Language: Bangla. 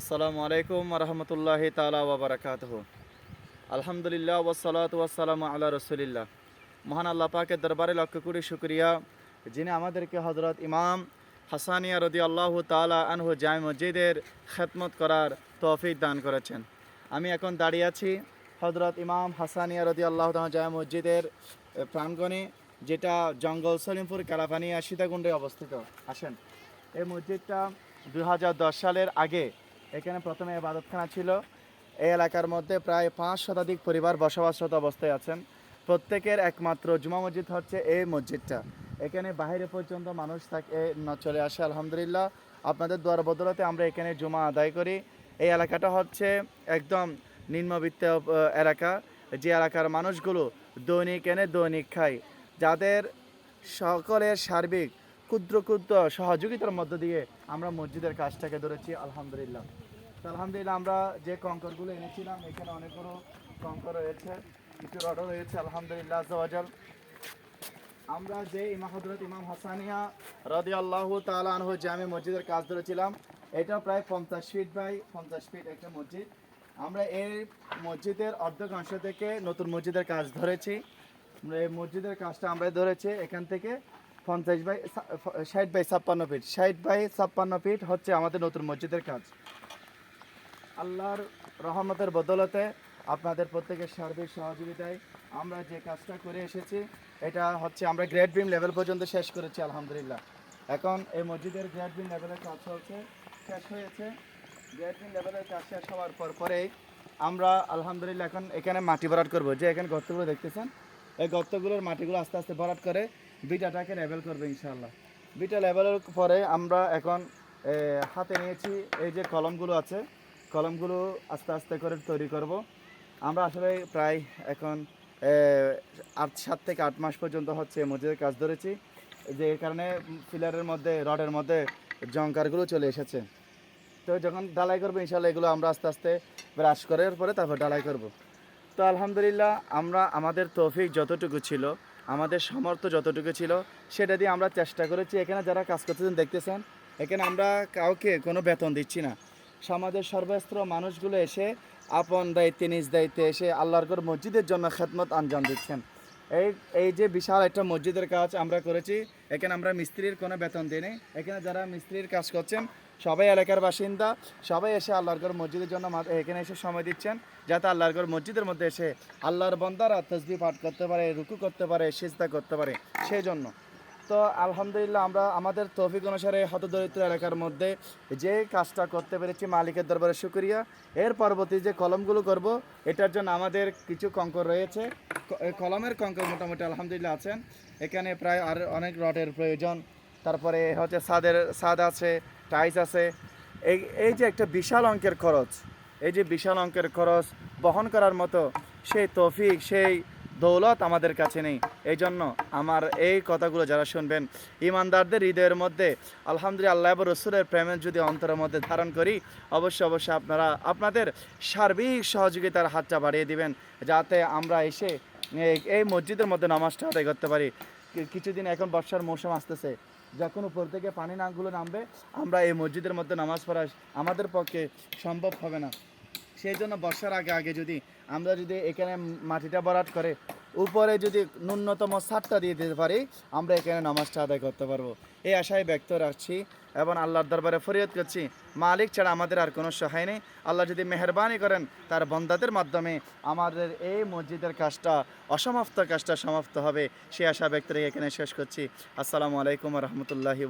আসসালামু আলাইকুম রহমতুল্লাহ তালা ওবরাকাত আলহামদুলিল্লাহ ওসালাত ওয়াসালাম আল্লাহ রসুলিল্লাহ। মহান আল্লাহ পাকের দরবারে লক্ষ কোটি শুক্রিয়া, যিনি আমাদেরকে হজরত ইমাম হাসানিয়া রদি আল্লাহ তালা আনহু জায় মসজিদের খেদমত করার তৌফিক দান করেছেন। আমি এখন দাঁড়িয়ে আছি হজরত ইমাম হাসানিয়া রদি আল্লাহ জায় মসজিদের প্রাঙ্গণে, যেটা জঙ্গল সলিমপুর কালাপানিয়া সীতাকুণ্ডে অবস্থিত। আসেন। এই মসজিদটা দু হাজার দশ সালের আগে এখানে প্রথমে ইবাদতখানা ছিল। এই এলাকার মধ্যে প্রায় পাঁচ শতাধিক পরিবার বসবাসরত অবস্থায় আছেন। প্রত্যেকের একমাত্র জুমা মসজিদ হচ্ছে এই মসজিদটা। এখানে বাইরে পর্যন্ত মানুষ থাকে চলে আসে, আলহামদুলিল্লাহ। আপনাদের দ্বারা বদলতে আমরা এখানে জুমা আদায় করি। এই এলাকাটা হচ্ছে একদম নিম্নবিত্ত এলাকা। যে এলাকার মানুষগুলো দৈনিক এনে দৈনিক খায়। যাদের সকলের সার্বিক ক্ষুদ্র ক্ষুদ্র সহযোগিতার মধ্য দিয়ে আমরা মসজিদের কাজটাকে ধরেছি, আলহামদুলিল্লাহ। আলহামদুলিল্লাহ আমরা যে কঙ্করগুলো এনেছিলাম, এখানে অনেকগুলো কঙ্কর রয়েছে, কিছু রডও রয়েছে, আলহামদুলিল্লাহ জওয়াজাল আমরা যে ইমাম হজরত ইমাম হাসানিয়া রদি আল্লাহ তালা আনহু জামে মসজিদের কাজ ধরেছিলাম এটা প্রায় পঞ্চাশ ফিট বাই পঞ্চাশ ফিট একটা মসজিদ। আমরা এই মসজিদের অর্ধেক অংশ থেকে নতুন মসজিদের কাজ ধরেছি। এই মসজিদের কাজটা আমরা ধরেছি এখান থেকে পঞ্চাশ বাই ষাট বাই ছাপ্পান্ন ফিট। ষাট বাই ছাপ্পান্ন ফিট হচ্ছে আমাদের নতুন মসজিদের কাজ। আল্লাহর রহমতের বদলতে আপনাদের প্রত্যেকের সার্বিক সহযোগিতায় আমরা যে কাজটা করে এসেছি, এটা হচ্ছে আমরা গ্রেড বিম লেভেল পর্যন্ত শেষ করেছি, আলহামদুলিল্লাহ। এখন এই মসজিদের গ্রেড বিম লেভেলের কাজ চলছে, শেষ হয়েছে। গ্রেড বিম লেভেলের কাজ শেষ হওয়ার পর পরেই আমরা আলহামদুলিল্লাহ এখন এখানে মাটি ভরাট করব। যে এখানে গর্তগুলো দেখতেছেন, এই গর্তগুলোর মাটিগুলো আস্তে আস্তে ভরাট করে বিটাটাকে লেভেল করবে ইনশাআল্লাহ। বিটা লেভেলের পরে আমরা এখন হাতে নিয়েছি এই যে কলমগুলো আছে কলমগুলো আস্তে আস্তে করে তৈরি করব। আমরা আসলে প্রায় এখন আট, সাত থেকে আট মাস পর্যন্ত হচ্ছে মসজিদের কাজ ধরেছি, যে কারণে পিলারের মধ্যে, রডের মধ্যে জঙ্কারগুলো চলে এসেছে। তো যখন ডালাই করব ইনশাল্লাহ এগুলো আমরা আস্তে আস্তে ব্রাশ করার পরে তারপর ডালাই করব। তো আলহামদুলিল্লাহ আমরা, আমাদের তৌফিক যতটুকু ছিল, আমাদের সামর্থ্য যতটুকু ছিল, সেটা দিয়ে আমরা চেষ্টা করেছি। এখানে যারা কাজ করতেছেন, দেখতেছেন, এখানে আমরা কাউকে কোনো বেতন দিচ্ছি না। সমাজের সর্বস্ত্র মানুষগুলো এসে আপন দায়িত্বে, নিজ দায়িত্বে এসে আল্লাহর ঘর মসজিদের জন্য খেদমত আঞ্জাম দিচ্ছেন এই এই যে বিশাল একটা মসজিদের কাজ আমরা করেছি, এখানে আমরা মিস্ত্রির কোনো বেতন দিই নি। এখানে যারা মিস্ত্রির কাজ করছেন, সবাই এলাকার বাসিন্দা, সবাই এসে আল্লাহর ঘর মসজিদের জন্য এখানে এসে সময় দিচ্ছেন, যাতে আল্লাহর ঘর মসজিদের মধ্যে এসে আল্লাহর বন্দারা তসবি পাঠ করতে পারে, রুকু করতে পারে, সিজদা করতে পারে সেই জন্য তো আলহামদুলিল্লাহ আমরা আমাদের তৌফিক অনুসারে হতদরিদ্র এলাকার মধ্যে যে কাজটা করতে পেরেছি মালিকের দরবারে শুক্রিয়া। এর পরবর্তী যে কলমগুলো করব, এটার জন্য আমাদের কিছু কঙ্কর রয়েছে। কলমের কঙ্কর মোটামুটি আলহামদুলিল্লাহ আছেন। এখানে প্রায় আর অনেক রডের প্রয়োজন। তারপরে হচ্ছে সাদের সাদ আছে টাইস আছে। এই এই যে একটা বিশাল অঙ্কের খরচ, এই যে বিশাল অঙ্কের খরচ বহন করার মতো সেই তৌফিক, সেই দৌলত আমাদের কাছে নেই। এই জন্য আমার এই কথাগুলো যারা শুনবেন, ইমানদারদের হৃদয়ের মধ্যে আলহামদুলিল্লাহ আল্লাহ রসুলের প্রেমের যদি অন্তরের মধ্যে ধারণ করি, অবশ্যই অবশ্যই আপনারা আপনাদের সার্বিক সহযোগিতার হাতটা বাড়িয়ে দিবেন, যাতে আমরা এসে এই- মসজিদের মধ্যে নামাজটা আদায় করতে পারি। কিছুদিন এখন বর্ষার মৌসুম আসতেছে, যখন উপর থেকে পানি নাগুলো নামবে, আমরা এই মসজিদের মধ্যে নামাজ পড়া আমাদের পক্ষে সম্ভব হবে না। সেই জন্য বর্ষার আগে আগে যদি আমরা যদি এখানে মাটিটা ভরাট করে উপরে যদি ন্যূনতম সাতটা দিয়ে দিতে পারি, আমরা এখানে নামাজটা আদায় করতে পারব। এই আশায় ব্যক্ত রাখছি এবং আল্লাহর দরবারে ফরিয়াদ করছি, মালিক ছাড়া আমাদের আর কোনো সহায় নেই। আল্লাহ যদি মেহরবানি করেন, তার বন্দাদের মাধ্যমে আমাদের এই মসজিদের কাজটা, অসমাপ্ত কাজটা সমাপ্ত হবে। সে আশা ব্যক্ত রেখে এখানে শেষ করছি। আসসালামু আলাইকুম রহমতুল্লাহি